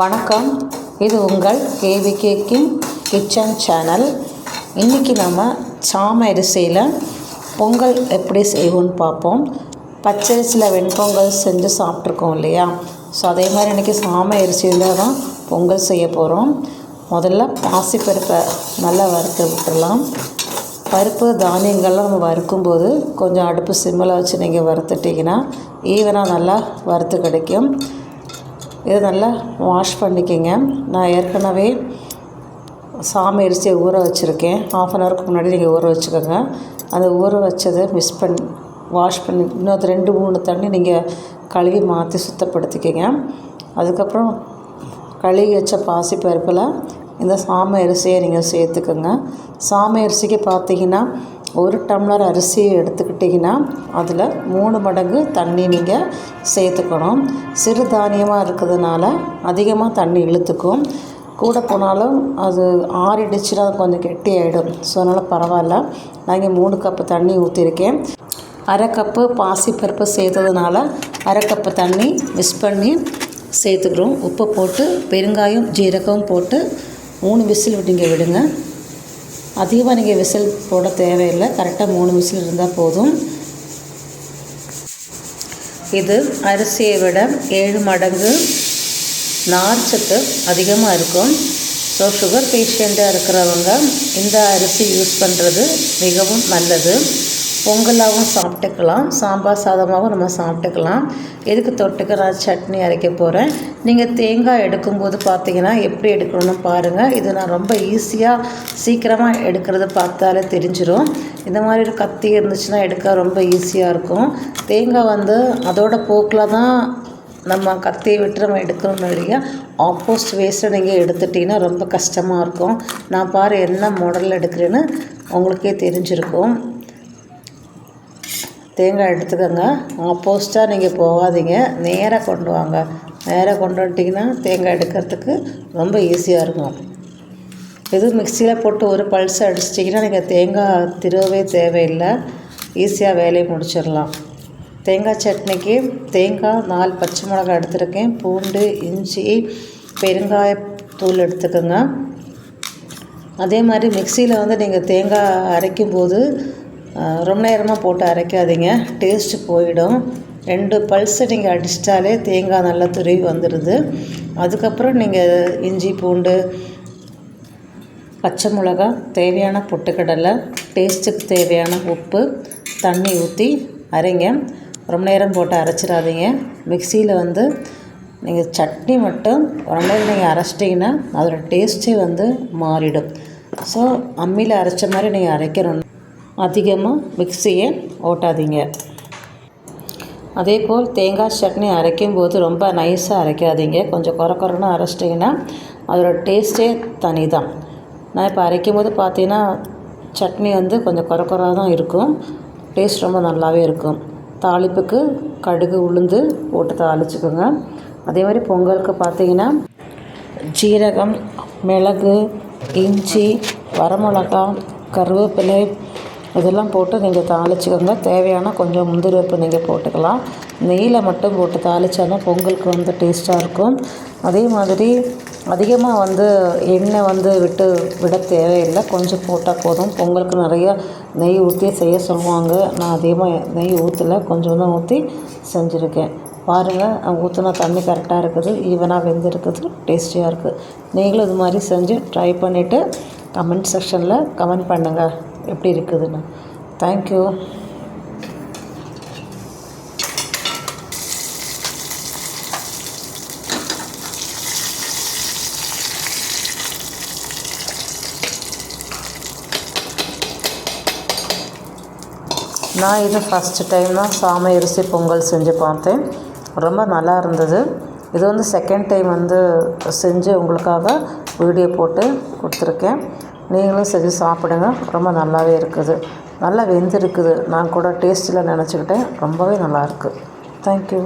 வணக்கம். இது உங்கள் கேவிகே கிங் கிச்சன் சேனல் இன்றைக்கி நம்ம சாம அரிசியில் பொங்கல் எப்படி செய்வோம்னு பார்ப்போம். பச்சரிசியில் வெண்பொங்கல் செஞ்சு சாப்பிட்ருக்கோம் இல்லையா? ஸோ அதே மாதிரி இன்றைக்கி சாம அரிசியில் தான் பொங்கல் செய்ய போகிறோம் முதல்ல பாசிப்பருப்பை நல்லா வறுத்து விட்டுடலாம். பருப்பு தானியங்கள்லாம் நம்ம வறுக்கும்போது கொஞ்சம் அடுப்பு சிம்மில் வச்சு நீங்கள் வறுத்துட்டிங்கன்னா ஈவனாக நல்லா வறுத்து கிடைக்கும். இதை நல்லா வாஷ் பண்ணிக்கோங்க. நான் ஏற்கனவே சாமி அரிசியை ஊற வச்சுருக்கேன். ஆஃப் அன் ஹவருக்கு முன்னாடி நீங்கள் ஊற வச்சுக்கோங்க. அந்த ஊற வச்சதை மிஸ் பண்ணி வாஷ் பண்ணி இன்னொரு ரெண்டு மூணு தண்ணி நீங்கள் கழுவி மாற்றி சுத்தப்படுத்திக்கங்க. அதுக்கப்புறம் கழுவி வச்ச பாசி பருப்பில் இந்த சாமை அரிசியை நீங்கள் சேர்த்துக்கோங்க. சாமை அரிசிக்கு பார்த்தீங்கன்னா ஒரு டம்ளர் அரிசியை எடுத்துக்கிட்டிங்கன்னா அதில் மூணு மடங்கு தண்ணி நீங்கள் சேர்த்துக்கணும். சிறுதானியமாக இருக்கிறதுனால அதிகமாக தண்ணி இழுத்துக்கும். கூட போனாலும் அது ஆறிடுச்சுன்னா கொஞ்சம் கெட்டி ஆகிடும் ஸோ அதனால் பரவாயில்ல. நான் இங்கே மூணு கப்பு தண்ணி ஊற்றிருக்கேன் அரை கப்பு பாசிப்பருப்பு சேர்த்ததுனால அரை கப்பு தண்ணி மிஸ் பண்ணி சேர்த்துக்கிறோம். உப்பு போட்டு பெருங்காயம் ஜீரகம் போட்டு மூணு விசில் விட்டுங்க விடுங்க. அதிகமாக நீங்கள் விசில் போட தேவையில்லை. கரெக்டாக மூணு விசில் இருந்தால் போதும். இது அரிசியை விட ஏழு மடங்கு நார்ச்சத்து அதிகமாக இருக்கும். ஸோ சுகர் பேஷண்ட்டாக இருக்கிறவங்க இந்த அரிசி யூஸ் பண்ணுறது மிகவும் நல்லது. பொங்கலாகவும் சாப்பிட்டுக்கலாம். சாம்பார் சாதமாகவும் நம்ம சாப்பிட்டுக்கலாம். எதுக்கு தொட்டுக்க நான் சட்னி அரைக்க போகிறேன் நீங்கள் தேங்காய் எடுக்கும்போது பார்த்தீங்கன்னா எப்படி எடுக்கணும்னு பாருங்கள் இது நான் ரொம்ப ஈஸியாக சீக்கிரமாக எடுக்கிறது பார்த்தாலே தெரிஞ்சிடும் இந்த மாதிரி ஒரு கத்தி இருந்துச்சுன்னா எடுக்க ரொம்ப ஈஸியாக இருக்கும். தேங்காய் வந்து அதோட போக்கில் தான் நம்ம கத்தியை விட்டு நம்ம எடுக்கணும் இல்லையா? ஆப்போஸ்ட் வேஸ்ட்டை நீங்கள் எடுத்துட்டிங்கன்னா ரொம்ப கஷ்டமாக இருக்கும். நான் பாரு என்ன மாடலில் எடுக்கிறேன்னு உங்களுக்கே தெரிஞ்சிருக்கும். தேங்காய் எடுத்துக்கோங்க. ஆப்போசிட்டாக நீங்கள் போகாதீங்க. நேராக கொண்டு வாங்க. நேராக கொண்டு வந்துட்டிங்கன்னா தேங்காய் எடுக்கிறதுக்கு ரொம்ப ஈஸியாக இருக்கும். இது மிக்சியில் போட்டு ஒரு பல்ஸ் அடிச்சிட்டிங்கன்னா நீங்கள் தேங்காய் திருவவே தேவையில்லை. ஈஸியாக வேலையை முடிச்சிடலாம். தேங்காய் சட்னிக்கு தேங்காய் நாலு பச்சை மிளகாய் எடுத்துருக்கேன். பூண்டு இஞ்சி பெருங்காய தூள் எடுத்துக்கோங்க. அதே மாதிரி மிக்சியில் வந்து நீங்கள் தேங்காய் அரைக்கும் போது ரொம்ப நேரமாக போட்டு அரைக்காதீங்க. டேஸ்ட்டு போயிடும். ரெண்டு பல்ஸை நீங்கள் அடிச்சிட்டாலே தேங்காய் நல்லா துருவி வந்துடுது அதுக்கப்புறம் நீங்கள் இஞ்சி பூண்டு பச்சை மிளகா தேவையான பொட்டுக்கடலை டேஸ்ட்டுக்கு தேவையான உப்பு தண்ணி ஊற்றி அரைங்க. ரொம்ப நேரம் போட்டு அரைச்சிடாதீங்க. மிக்சியில் வந்து நீங்கள் சட்னி மட்டும் ரொம்ப நேரம் நீங்கள் அரைச்சிட்டிங்கன்னா அதோடய டேஸ்ட்டே வந்து மாறிடும். ஸோ அம்மியில் அரைச்ச மாதிரி நீங்கள் அரைக்கணும். அதிகமாக மிக்சியை ஓட்டாதீங்க. அதே போல் தேங்காய் சட்னி அரைக்கும் போது ரொம்ப நைஸாக அரைக்காதீங்க. கொஞ்சம் குறை குறைன்னு அரைச்சிட்டிங்கன்னா அதோடய டேஸ்ட்டே தனி தான் நான் இப்போ அரைக்கும் போது பார்த்தீங்கன்னா சட்னி வந்து கொஞ்சம் குறை குறையாக தான் இருக்கும். டேஸ்ட் ரொம்ப நல்லாவே இருக்கும். தாளிப்புக்கு கடுகு உளுந்து போட்டு தாளிச்சுக்கோங்க. அதே மாதிரி பொங்கலுக்கு பார்த்தீங்கன்னா ஜீரகம் மிளகு இஞ்சி வரமிளகா கருவேப்பிலை இதெல்லாம் போட்டு நீங்கள் தாளிச்சுக்கோங்க. தேவையான கொஞ்சம் முந்திரி பருப்பு நீங்கள் போட்டுக்கலாம். நெய்யில் மட்டும் போட்டு தாளித்தாலும் பொங்கலுக்கு வந்து டேஸ்ட்டாக இருக்கும். அதே மாதிரி அதிகமாக வந்து எண்ணெய் வந்து விட்டு விட தேவையில்லை. கொஞ்சம் போட்டால் போதும். பொங்கலுக்கு நிறைய நெய் ஊற்றி செய்ய சொல்லுவாங்க. நான் அதிகமாக நெய் ஊற்றலை கொஞ்சம் தான் ஊற்றி செஞ்சுருக்கேன் பாருங்கள் ஊற்றினா தண்ணி கரெக்டாக இருக்குது. ஈவனாக வெந்திருக்குது. டேஸ்டியாக இருக்குது நீங்களும் இது மாதிரி செஞ்சு ட்ரை பண்ணிவிட்டு கமெண்ட் செக்ஷனில் கமெண்ட் பண்ணுங்கள் எப்படி இருக்குதுன்னு. தேங்க்யூ நான் இது ஃபஸ்ட்டு டைம் தான் சாமை அரிசி பொங்கல் செஞ்சு பார்த்தேன். ரொம்ப நல்லா இருந்தது. இது வந்து செகண்ட் டைம் வந்து செஞ்சு உங்களுக்காக வீடியோ போட்டு கொடுத்துருக்கேன். நீங்களும் செஞ்சு சாப்பிடுங்க. ரொம்ப நல்லாவே இருக்குது. நல்லா வெந்திருக்குது. நான் கூட டேஸ்ட்டில் நினச்சிக்கிட்டேன். ரொம்பவே நல்லாயிருக்கு தேங்க்யூ